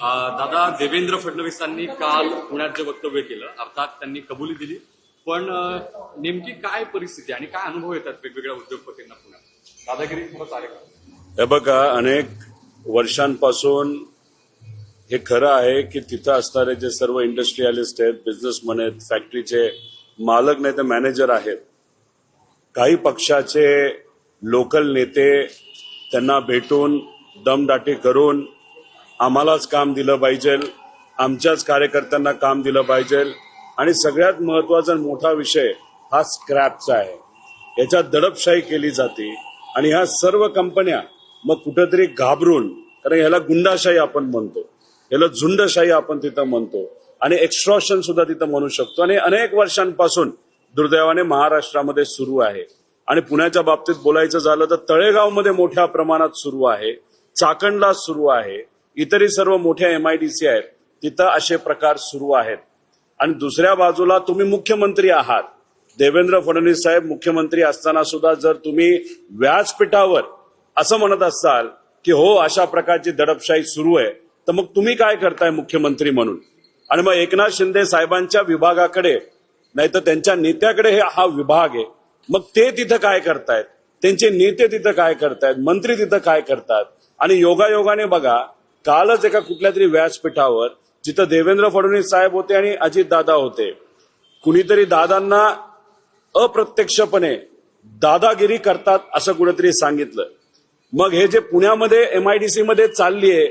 दादा देवेंद्र फडणवीसांनी काल पुण्यात जे वक्तव्य केलं अर्थात त्यांनी कबुली दिली. पण नेमकी काय परिस्थिती आणि काय अनुभव येतात वेगवेगळ्या उद्योगपतींना पुण्यात? दादागिरी खरंच आले का? हे बघा अनेक वर्षांपासून हे खरं आहे की तिथं असणारे जे सर्व इंडस्ट्रियलिस्ट आहेत बिझनेसमन आहेत फॅक्टरीचे मालक नाही तर मॅनेजर आहेत. काही पक्षाचे लोकल नेते त्यांना भेटून दमदाटी करून आम्हालाच काम दिलं पाहिजे. आमच्याच कार्यकर्त्यांना काम दिलं पाहिजे. आणि सगळ्यात महत्त्वाचा मोठा विषय हा स्क्रॅपचा आहे. याच्यात दडपशाही केली जाते. आणि ह्या सर्व कंपन्या मग कुठेतरी घाबरून कारण ह्याला गुंडाशाही आपण म्हणतो. याला झुंडशाही आपण तिथं म्हणतो. आणि एक्स्ट्रॉशन सुद्धा तिथं म्हणू शकतो. आणि अनेक वर्षांपासून दुर्दैवाने महाराष्ट्रामध्ये सुरू आहे. आणि पुण्याच्या बाबतीत बोलायचं झालं तर तळेगावमध्ये मोठ्या प्रमाणात सुरू आहे. चाकणला सुरू आहे. इतरही सर्व मोठ्या एम आयडीसी आहेत. तिथं असे प्रकार सुरू आहेत. आणि दुसऱ्या बाजूला तुम्ही मुख्यमंत्री आहात. देवेंद्र फडणवीस साहेब मुख्यमंत्री असताना सुद्धा जर तुम्ही व्यासपीठावर असं म्हणत असाल की हो अशा प्रकारची दडपशाही सुरू आहे तर मग तुम्ही काय करताय मुख्यमंत्री म्हणून? आणि मग एकनाथ शिंदे साहेबांच्या विभागाकडे नाही तर त्यांच्या नेत्याकडे हे हा विभाग आहे. मग ते तिथं काय करतायत? त्यांचे नेते तिथं काय करतायत? मंत्री तिथं काय करतात? आणि योगायोगाने बघा कालच एका कुठल्या तरी व्यासपीठावर जिथं देवेंद्र फडणवीस साहेब होते आणि अजित दादा होते कुणीतरी दादांना अप्रत्यक्षपणे दादागिरी करतात असं कुठेतरी सांगितलं. मग हे जे पुण्यामध्ये एमआयडीसी मध्ये चालली आहे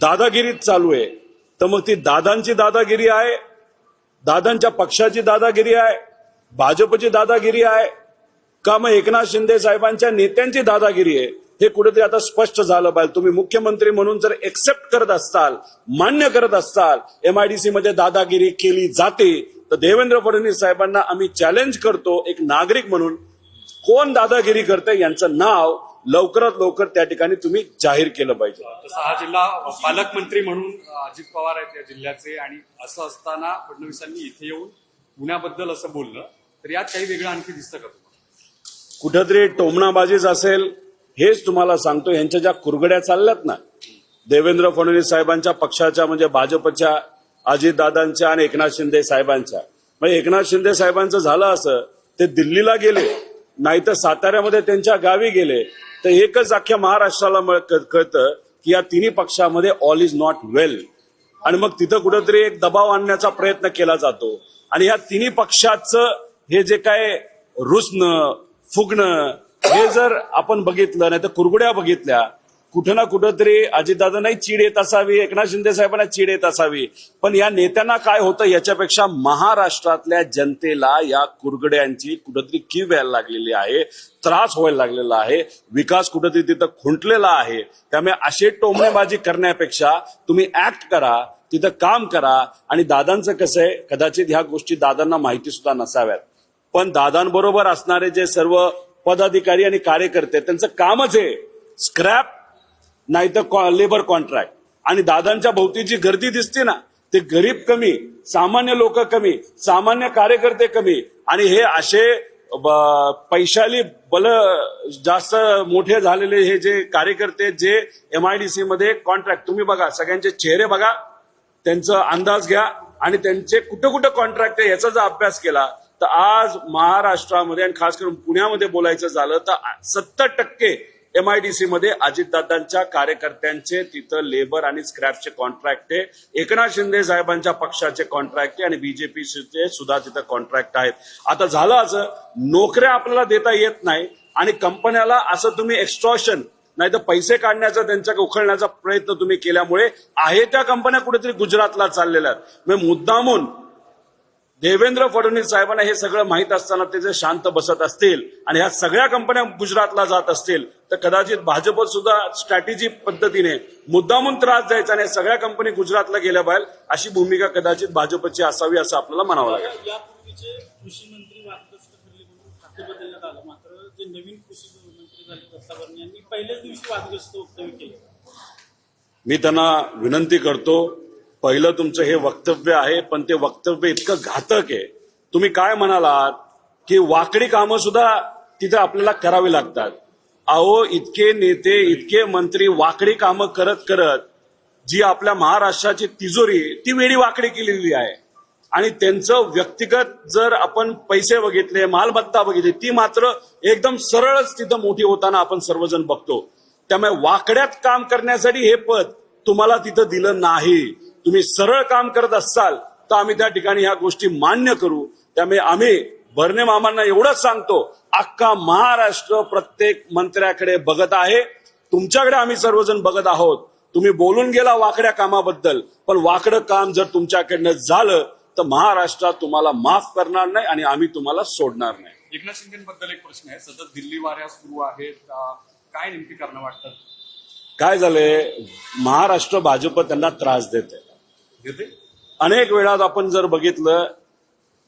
दादागिरीच चालू आहे तर मग ती दादांची दादागिरी आहे दादांच्या पक्षाची दादागिरी आहे भाजपची दादागिरी आहे का मग एकनाथ शिंदे साहेबांच्या नेत्यांची दादागिरी आहे? हे कुठेतरी आता स्पष्ट झालं पाहिजे. तुम्ही मुख्यमंत्री म्हणून जर एक्सेप्ट करत असताल मान्य करत असताल एमआयडीसी मध्ये दादागिरी केली जाते तर देवेंद्र फडणवीस साहेबांना आम्ही चॅलेंज करतो एक नागरिक म्हणून. कोण दादागिरी करते यांचं नाव लवकरात लवकर त्या ठिकाणी तुम्ही जाहीर केलं पाहिजे. तसा हा जिल्हा पालकमंत्री म्हणून अजित पवार आहेत या जिल्ह्याचे आणि असं असताना फडणवीसांनी इथे येऊन पुण्याबद्दल असं बोललं तर यात काही वेगळं आणखी दिसतं का तुम्हाला? कुठंतरी टोमणाबाजीच असेल हेच तुम्हाला सांगतो यांच्या ज्या कुरगड्या चालल्यात ना देवेंद्र फडणवीस साहेबांच्या पक्षाच्या म्हणजे भाजपच्या अजितदादांच्या आणि एकनाथ शिंदे साहेबांच्या. म्हणजे एकनाथ शिंदे साहेबांचं झालं असं ते दिल्लीला गेले नाही तर साताऱ्यामध्ये त्यांच्या गावी गेले. तर एकच अख्ख्या महाराष्ट्राला क- कळतं की या तिन्ही पक्षामध्ये ऑल इज नॉट वेल आणि मग तिथं कुठंतरी एक दबाव आणण्याचा प्रयत्न केला जातो. आणि या तिन्ही पक्षाचं हे जे काय रुसणं फुगणं हे जर आपण बघितलं नाही तर कुरगुड्या बघितल्या कुठं ना कुठं तरी अजितदादांनाही चीड येत असावी एकनाथ शिंदे साहेबांना चीड येत असावी. पण या नेत्यांना काय होतं याच्यापेक्षा महाराष्ट्रातल्या जनतेला या कुरगड्यांची कुठंतरी कीव व्हायला लागलेली आहे त्रास व्हायला लागलेला आहे विकास कुठंतरी तिथं खुंटलेला आहे. त्यामुळे अशी टोमणेबाजी करण्यापेक्षा तुम्ही ऍक्ट करा तिथं काम करा आणि दादांचं कसं आहे कदाचित ह्या गोष्टी दादांना माहिती सुद्धा नसाव्यात. पण दादांबरोबर असणारे जे सर्व पदाधिकारी आणि कार्यकर्ते त्यांचं कामच आहे स्क्रॅप नाहीतर लेबर कॉन्ट्रॅक्ट आणि दादांच्या भोवती जी गर्दी दिसते ना ते गरीब कमी सामान्य लोक कमी सामान्य कार्यकर्ते कमी. आणि हे असे पैशाली बल जास्त मोठे झालेले हे जे कार्यकर्ते जे एमआयडीसी मध्ये कॉन्ट्रॅक्ट तुम्ही बघा सगळ्यांचे चेहरे बघा. त्यांचा अंदाज घ्या. आणि त्यांचे कुठं कुठं कॉन्ट्रॅक्ट आहे याचा जर अभ्यास केला तर आज महाराष्ट्रामध्ये आणि खास करून पुण्यामध्ये बोलायचं झालं तर सत्तर टक्के एमआयडीसी मध्ये अजितदादांच्या कार्यकर्त्यांचे तिथं लेबर आणि स्क्रॅपचे कॉन्ट्रॅक्ट आहे. एकनाथ शिंदे साहेबांच्या पक्षाचे कॉन्ट्रॅक्ट आहे आणि बीजेपीचे सुद्धा तिथं कॉन्ट्रॅक्ट आहेत. आता झालं असं नोकऱ्या आपल्याला देता येत नाही आणि कंपन्याला असं तुम्ही एक्स्ट्रॉशन नाही तर पैसे काढण्याचा त्यांच्या उखळण्याचा प्रयत्न तुम्ही केल्यामुळे आहे त्या कंपन्या कुठेतरी गुजरातला चाललेल्या आहेत. मुद्दामून देवेंद्र फडणवीस साहेबांना हे सगळं माहीत असताना ते जर शांत बसत असतील आणि ह्या सगळ्या कंपन्या गुजरातला जात असतील तर कदाचित भाजप सुद्धा स्ट्रॅटेजी पद्धतीने मुद्दामून त्रास द्यायचा आणि सगळ्या कंपनी गुजरातला गेल्या पाहिजे अशी भूमिका कदाचित भाजपची असावी असं आपल्याला म्हणावं लागेल. यापूर्वीचे कृषी मंत्री वादग्रस्त ठरले म्हणून खाते बदलण्यात आलं. मात्र जे नवीन कृषी मंत्री झाले दत्तावरण यांनी पहिल्याच दिवशी वादग्रस्त वक्तव्य केलं. मी त्यांना विनंती करतो पहिलं तुमचं हे वक्तव्य आहे पण ते वक्तव्य इतकं घातक आहे. तुम्ही काय म्हणालात की वाकडी कामं सुद्धा तिथे आपल्याला करावी लागतात. अहो इतके नेते इतके मंत्री वाकडी कामं करत करत जी आपल्या महाराष्ट्राची तिजोरी ती वेळी वाकडी केलेली आहे. आणि त्यांचं व्यक्तिगत जर आपण पैसे बघितले मालमत्ता बघितली ती मात्र एकदम सरळच तिथं मोठी होताना आपण सर्वजण बघतो. त्यामुळे वाकड्यात काम करण्यासाठी हे पद तुम्हाला तिथं दिलं नाही. तुम्ही सरळ काम करत असाल तर आम्ही त्या ठिकाणी ह्या गोष्टी मान्य करू. त्यामुळे आम्ही भरणे मामांना एवढंच सांगतो अख्खा महाराष्ट्र प्रत्येक मंत्र्याकडे बघत आहे. तुमच्याकडे आम्ही सर्वजण बघत आहोत. तुम्ही बोलून गेला वाकड्या कामाबद्दल पण वाकडं काम जर तुमच्याकडनं झालं तर महाराष्ट्रात तुम्हाला माफ करणार नाही आणि आम्ही तुम्हाला सोडणार नाही. एकनाथ शिंदेबद्दल एक प्रश्न आहे. सतत दिल्ली वाऱ्या सुरू आहेत. काय नेमकी कारणं वाटतात? काय झालंय? महाराष्ट्र भाजप त्यांना त्रास देते देते अनेक वेळात आपण जर बघितलं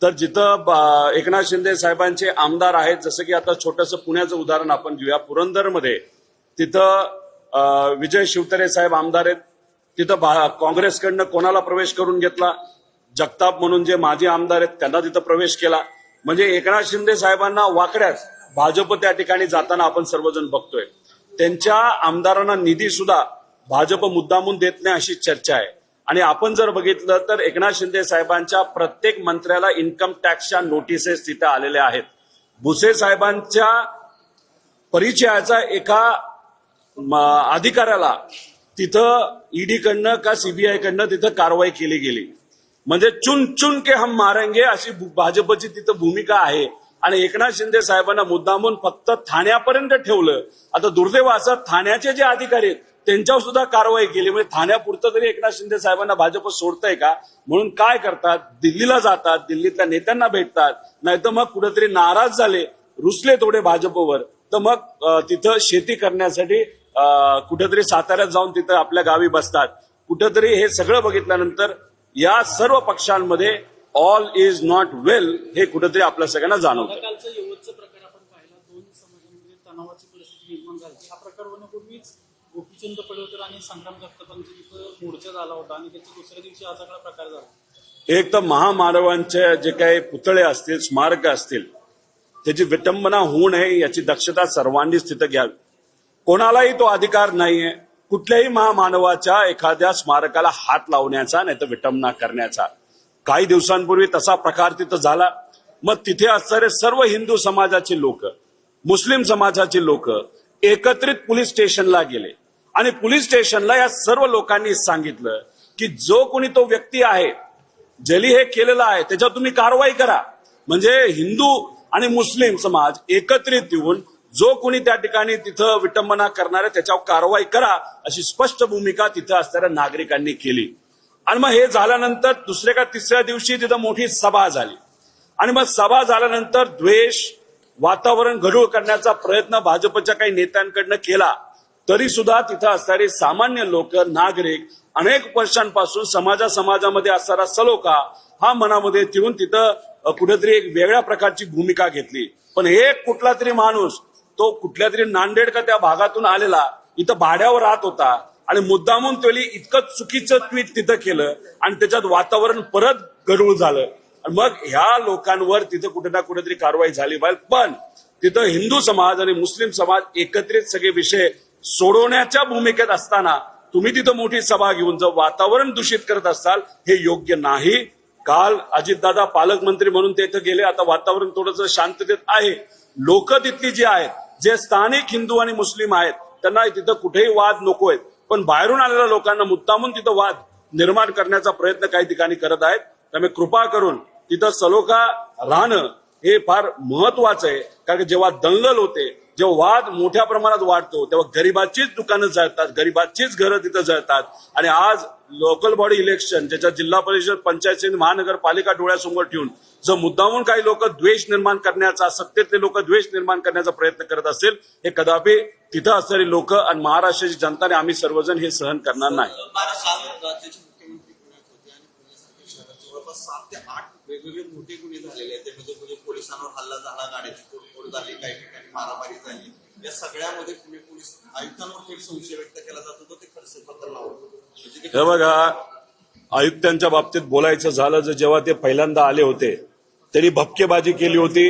तर जिथं एकनाथ शिंदे साहेबांचे आमदार आहेत जसं की आता छोटंसं पुण्याचं उदाहरण आपण घेऊया. पुरंदरमध्ये तिथं विजय शिवतरे साहेब आमदार आहेत. तिथं काँग्रेसकडनं कोणाला प्रवेश करून घेतला? जगताप म्हणून जे माजी आमदार आहेत त्यांना तिथं प्रवेश केला. म्हणजे एकनाथ शिंदे साहेबांना वाकड्याच भाजप त्या ठिकाणी जाताना आपण सर्वजण बघतोय. त्यांच्या आमदारांना निधी सुद्धा भाजप मुद्दामून देत नाही अशी चर्चा आहे. आणि आपण जर बघितलं तर एकनाथ शिंदे साहेबांच्या प्रत्येक मंत्र्याला इन्कम टॅक्सच्या नोटिसेस तिथे आलेल्या आहेत. भुसे साहेबांच्या परिचयाचा एका म, अधिकाऱ्याला तिथं ईडीकडनं का सीबीआयकडनं तिथं कारवाई केली गेली. म्हणजे चुन चुन के हम मारेंगे अशी भाजपची तिथं भूमिका आहे. आणि एकनाथ शिंदे साहेबांना मुद्दामून फक्त ठाण्यापर्यंत ठेवलं. आता दुर्दैव असं ठाण्याचे जे अधिकारी आहेत त्यांच्यावर सुद्धा कारवाई केली. म्हणजे ठाण्यापुरतं तरी एकनाथ शिंदे साहेबांना भाजप सोडतंय का? म्हणून काय करतात? दिल्लीला जातात. दिल्लीतल्या नेत्यांना भेटतात. नाहीतर मग कुठेतरी नाराज झाले रुसले थोडे भाजपवर. तर मग तिथं शेती करण्यासाठी कुठेतरी साताऱ्यात जाऊन तिथं आपल्या गावी बसतात. कुठेतरी हे सगळं बघितल्यानंतर या सर्व पक्षांमध्ये ऑल इज नॉट वेल हे कुठेतरी आपल्या सगळ्यांना जाणवतं कालचा यवतचा प्रकार आपण पाहिला दोन समाजांमध्ये तणावाची परिस्थिती निर्माण झाली हा प्रकार होण्यापूर्वीच गोपीचंद पडळकर आणि संग्राम जगतापांचा तिथं मोर्चा झाला होता आणि त्याच्या दुसऱ्या दिवशी हा सगळा प्रकार झाला. एक तर महामानवांचे जे काही पुतळे असतील स्मारक असतील त्याची विटंबना होऊ नये याची दक्षता सर्वांनीच तिथं घ्यावी. कोणालाही तो अधिकार नाहीये. कुठल्याही महामानवाच्या एखाद्या स्मारकाला हात लावण्याचा नाही तर विटंबना करण्याचा. काही दिवसांपूर्वी तसा प्रकार तिथं झाला. मग तिथे असणारे सर्व हिंदू समाजाचे लोक मुस्लिम समाजाचे लोक एकत्रित पोलीस स्टेशनला गेले. आणि पोलीस स्टेशनला या सर्व लोकांनी सांगितलं की जो कोणी तो व्यक्ती आहे जली हे केलेलं आहे त्याच्यावर तुम्ही कारवाई करा. म्हणजे हिंदू आणि मुस्लिम समाज एकत्रित येऊन जो कोणी त्या ठिकाणी तिथं विटंबना करणार त्याच्यावर कारवाई करा अशी स्पष्ट भूमिका तिथं असणाऱ्या नागरिकांनी केली. आणि मग हे झाल्यानंतर दुसऱ्या का तिसऱ्या दिवशी तिथं मोठी सभा झाली. आणि मग सभा झाल्यानंतर द्वेष वातावरण गढूळ करण्याचा प्रयत्न भाजपच्या काही नेत्यांकडनं केला. तरी सुद्धा तिथं असणारे सामान्य लोक नागरिक अनेक वर्षांपासून समाजा समाजामध्ये असणारा सलोखा हा मनामध्ये ठेवून तिथं कुठेतरी एक वेगळ्या प्रकारची भूमिका घेतली. पण हे कुठला तरी माणूस तो कुठल्या तरी नांदेड का त्या भागातून आलेला इथं भाड्यावर राहत होता आणि मुद्दामून त्यावेळी इतकं चुकीचं ट्विट तिथं केलं आणि त्याच्यात वातावरण परत गढूळ झालं. आणि मग ह्या लोकांवर तिथं कुठे ना कुठेतरी कारवाई झाली पाहिजे. पण तिथं हिंदू समाज आणि मुस्लिम समाज एकत्रित सगळे विषय सोडवण्याच्या भूमिकेत असताना तुम्ही तिथं मोठी सभा घेऊन जर वातावरण दूषित करत असाल हे योग्य नाही. काल अजितदादा पालकमंत्री म्हणून ते इथं गेले. आता वातावरण थोडंसं शांततेत आहे. लोक तिथली जी आहेत जे स्थानिक हिंदू आणि मुस्लिम आहेत त्यांना तिथं कुठेही वाद नको आहेत पण बाहेरून आलेल्या लोकांना मुद्दामून तिथं वाद निर्माण करण्याचा प्रयत्न काही ठिकाणी करत आहेत. त्यामुळे कृपा करून तिथं सलोखा राहणं हे फार महत्वाचं आहे. कारण की जेव्हा दंगल होते जेव्हा वाद मोठ्या प्रमाणात वाढतो तेव्हा गरिबाचीच दुकानं जळतात गरिबाचीच घरं तिथं जळतात. आणि आज लोकल बॉडी इलेक्शन ज्याच्या जिल्हा परिषद पंचायत समिती महानगरपालिका डोळ्यासमोर ठेवून जर मुद्दामून काही लोक द्वेष निर्माण करण्याचा सत्तेतले लोक द्वेष निर्माण करण्याचा प्रयत्न करत असेल हे कदापि तिथं असणारी लोक आणि महाराष्ट्राची जनता आणि आम्ही सर्वजण हे सहन करणार नाही. वेगवेगळे मोठे गुन्हे झालेले आहेत. त्यामध्ये म्हणजे पोलिसांवर हल्ला झाला गाड्याची तोडफोड झाली काही ठिकाणी मारामारी झाली. या सगळ्यामध्ये पुणे पोलीस आयुक्तांवर थेट संशय व्यक्त केला जात होता. ते खडसे प्रकरणावर म्हणजे हे बघा आयुक्तांच्या बाबतीत बोलायचं झालं जर जेव्हा ते पहिल्यांदा आले होते त्यांनी भपकेबाजी केली होती.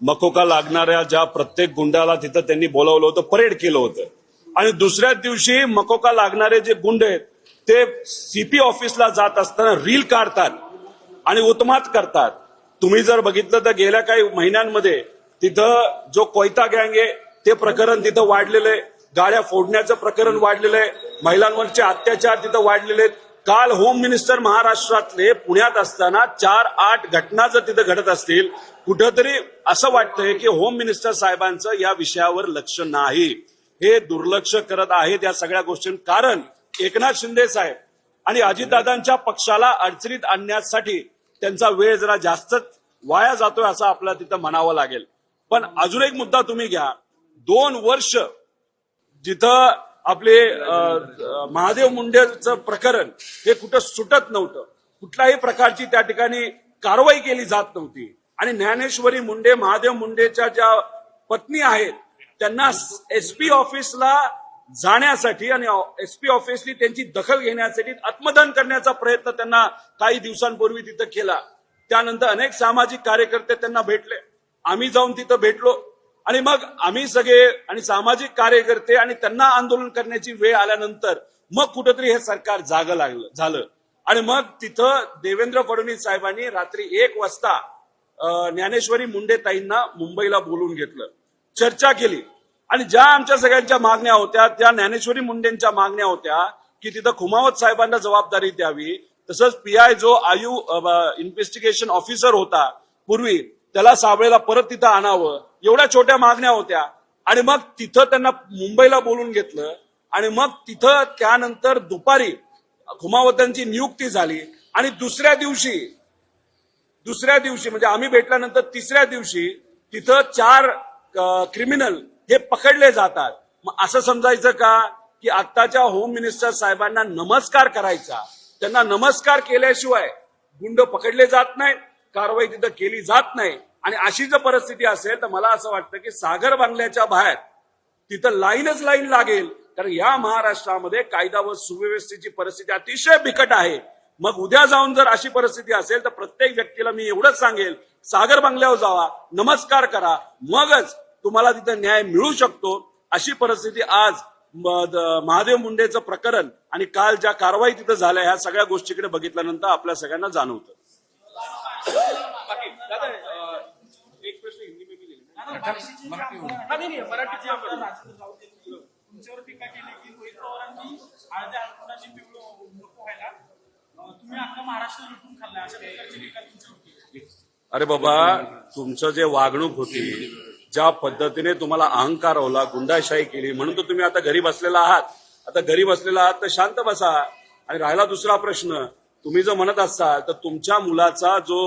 मकोका लागणाऱ्या ज्या प्रत्येक गुंडाला तिथं त्यांनी बोलावलं होतं परेड केलं होतं. आणि दुसऱ्याच दिवशी मकोका लागणारे जे गुंड आहेत ते सीपी ऑफिसला जात असताना रील काढतात. आणि उत्मात करतात. तुम्ही जर बघितलं तर गेल्या काही महिन्यांमध्ये तिथं जो कोयता गँग आहे ते प्रकरण तिथं वाढलेलं आहे गाड्या फोडण्याचं प्रकरण वाढलेलं आहे महिलांवरचे अत्याचार तिथं वाढलेले आहेत काल होम मिनिस्टर महाराष्ट्रातले पुण्यात असताना चार आठ घटना जर तिथं घडत असतील कुठंतरी असं वाटतंय की होम मिनिस्टर साहेबांचं या विषयावर लक्ष नाही. हे दुर्लक्ष करत आहेत या सगळ्या गोष्टी कारण एकनाथ शिंदे साहेब आणि अजितदादांच्या पक्षाला अडचणीत आणण्यासाठी त्यांचा वेळ जरा जास्तच वाया जातोय असं आपल्याला तिथं म्हणावं लागेल. पण अजून एक मुद्दा तुम्ही घ्या. दोन वर्ष जिथं आपले महादेव मुंडेचं प्रकरण हे कुठं सुटत नव्हतं. कुठल्याही प्रकारची त्या ठिकाणी कारवाई केली जात नव्हती. आणि ज्ञानेश्वरी मुंडे महादेव मुंडेच्या ज्या पत्नी आहेत त्यांना एसपी ऑफिसला जाण्यासाठी आणि एसपी ऑफिसनी त्यांची दखल घेण्यासाठी आत्मदान करण्याचा प्रयत्न त्यांना काही दिवसांपूर्वी तिथं केला. त्यानंतर अनेक सामाजिक कार्यकर्ते त्यांना भेटले. आम्ही जाऊन तिथं भेटलो. आणि मग आम्ही सगळे आणि सामाजिक कार्यकर्ते आणि त्यांना आंदोलन करण्याची वेळ आल्यानंतर मग कुठंतरी हे सरकार जागं लागलं झालं. आणि मग तिथं देवेंद्र फडणवीस साहेबांनी रात्री एक वाजता ज्ञानेश्वरी मुंडे ताईंना मुंबईला बोलून घेतलं. चर्चा केली. आणि ज्या आमच्या सगळ्यांच्या मागण्या होत्या त्या ज्ञानेश्वरी मुंडेंच्या मागण्या होत्या की तिथं खुमावत साहेबांना जबाबदारी द्यावी. तसंच पीआय जो आयु इन्व्हेस्टिगेशन ऑफिसर होता पूर्वी त्याला साबळेला परत तिथं आणावं. एवढ्या छोट्या मागण्या होत्या. आणि मग तिथं त्यांना मुंबईला बोलून घेतलं. आणि मग तिथं त्यानंतर दुपारी खुमावतांची नियुक्ती झाली. आणि दुसऱ्या दिवशी दुसऱ्या दिवशी म्हणजे आम्ही भेटल्यानंतर तिसऱ्या दिवशी तिथं चार क्रिमिनल हे पकडले जातात. मग असं समजायचं का की आत्ताच्या होम मिनिस्टर साहेबांना नमस्कार करायचा? त्यांना नमस्कार केल्याशिवाय गुंड पकडले जात नाहीत कारवाई तिथं केली जात नाही. आणि अशी जर परिस्थिती असेल तर मला असं वाटतं की सागर बांगल्याच्या बाहेर तिथं लाईनच लाईन लागेल. कारण या महाराष्ट्रामध्ये कायदा व सुव्यवस्थेची परिस्थिती अतिशय बिकट आहे. मग उद्या जाऊन जर अशी परिस्थिती असेल तर प्रत्येक व्यक्तीला मी एवढंच सांगेल सागर बंगल्यावर जावा नमस्कार करा. मगच तुम्हाला तिथं न्याय मिळू शकतो अशी परिस्थिती आज महादेव मुंडेचं प्रकरण आणि काल ज्या कारवाई तिथं झाल्या ह्या सगळ्या गोष्टीकडे बघितल्यानंतर आपल्या सगळ्यांना जाणवतं. अरे बाबा तुमचं जे वागणूक होती ज्या पद्धतीने तुम्हाला अहंकार होला गुंडाशाही केली म्हणून तर तुम्ही आता घरी बसलेला आहात. आता घरी बसलेला आहात तर शांत बसा. आणि राहिला दुसरा प्रश्न. तुम्ही जर म्हणत असाल तर तुमच्या मुलाचा जो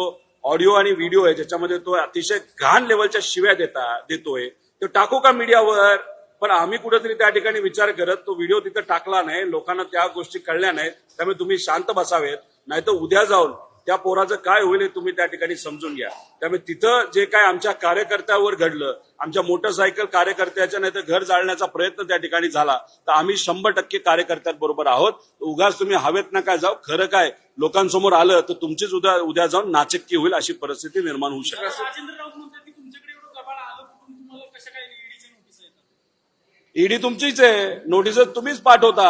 ऑडिओ आणि व्हिडिओ आहे ज्याच्यामध्ये तो अतिशय घाण लेवलच्या शिव्या देता देतोय तो टाकू का मीडियावर? पण आम्ही कुठेतरी त्या ठिकाणी विचार करत तो व्हिडिओ तिथं टाकला नाही. लोकांना त्या गोष्टी कळल्या नाहीत. त्यामुळे तुम्ही शांत बसावेत. नाहीतर उद्या जाऊन त्या पोराचं काय होईल हे तुम्ही त्या ठिकाणी समजून घ्या. त्यामुळे तिथं जे काय आमच्या कार्यकर्त्यावर घडलं आमच्या मोटरसायकल कार्यकर्त्याच्या नाही तर घर जाळण्याचा प्रयत्न त्या ठिकाणी झाला तर आम्ही शंभर टक्के कार्यकर्त्यांबरोबर आहोत. उगाच तुम्ही हवेत ना काय जाऊ खरं काय लोकांसमोर आलं तर तुमचीच उद्या उद्या जाऊन नाचक्की होईल अशी परिस्थिती निर्माण होऊ शकते. ईडी तुमचीच आहे. नोटीस तुम्हीच पाठवता.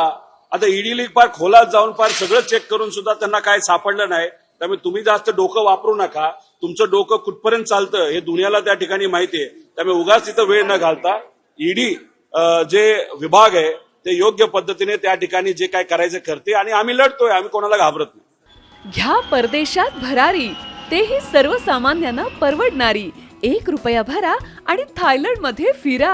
आता ईडी लीग पार खोलात जाऊन पार सगळं चेक करून सुद्धा त्यांना काय सापडलं नाही. त्यामुळे तुम्ही जास्त डोकं वापरू नका. तुमचं डोकं कुठपर्यंत चालतं हे दुनियाला त्या ठिकाणी माहिती आहे. त्यामुळे उगाच तिथं वेळ न घालता ईडी जे विभाग आहे ते योग्य पद्धतीने त्या ठिकाणी जे काय करायचं करते आणि आम्ही लढतोय आम्ही कोणाला घाबरत नाही. घ्या परदेशात भरारी. तेही सर्वसामान्यांना परवडणारी. एक रुपया भरा आणि थायलंडमध्ये फिरा.